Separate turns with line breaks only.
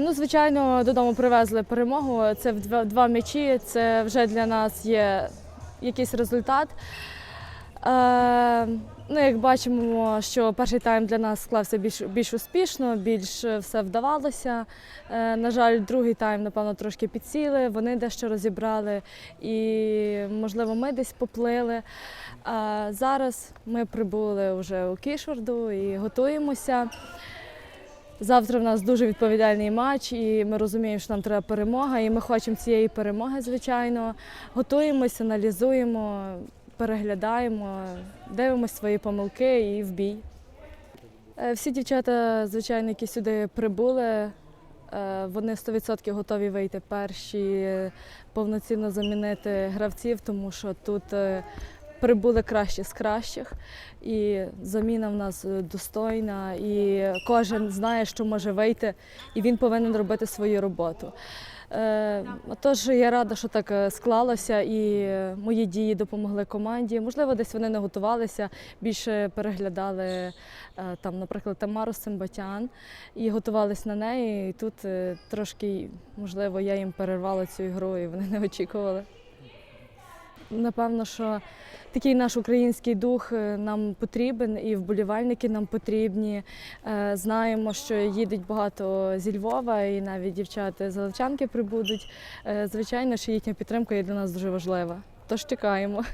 Ну, звичайно, додому привезли перемогу. Це два, м'ячі. Це вже для нас є якийсь результат. Е, ну, як бачимо, що перший тайм для нас склався більш, більш успішно, більш е, все вдавалося. Е, на жаль, другий тайм, напевно, трошки підсіли, вони дещо розібрали і, можливо, ми десь поплили. А зараз ми прибули вже у Кішварду і готуємося. Завтра в нас дуже відповідальний матч, і ми розуміємо, що нам треба перемога, і ми хочемо цієї перемоги, звичайно. Готуємося, аналізуємо, переглядаємо, дивимося свої помилки і в бій. Е, Всі дівчата, звичайно, які сюди прибули, е, вони 100% готові вийти перші, повноцінно замінити гравців, тому що тут е, прибули кращі з кращих, і заміна в нас е, достойна, і кожен знає, що може вийти, і він повинен робити свою роботу. Е, Тож я рада, що так е, склалося, і мої дії допомогли команді. Можливо, десь вони не готувалися, більше переглядали там, наприклад, Тамару Симбатян і готувалися на неї. І тут трошки, можливо, я їм перервала цю ігру, і вони не очікували. Напевно, що такий наш український дух е, нам потрібен, і вболівальники нам потрібні. Е, Знаємо, що їдуть багато зі Львова, і навіть дівчата з Левчанки прибудуть. Е, Звичайно, що їхня підтримка є для нас дуже важлива. Тож чекаємо.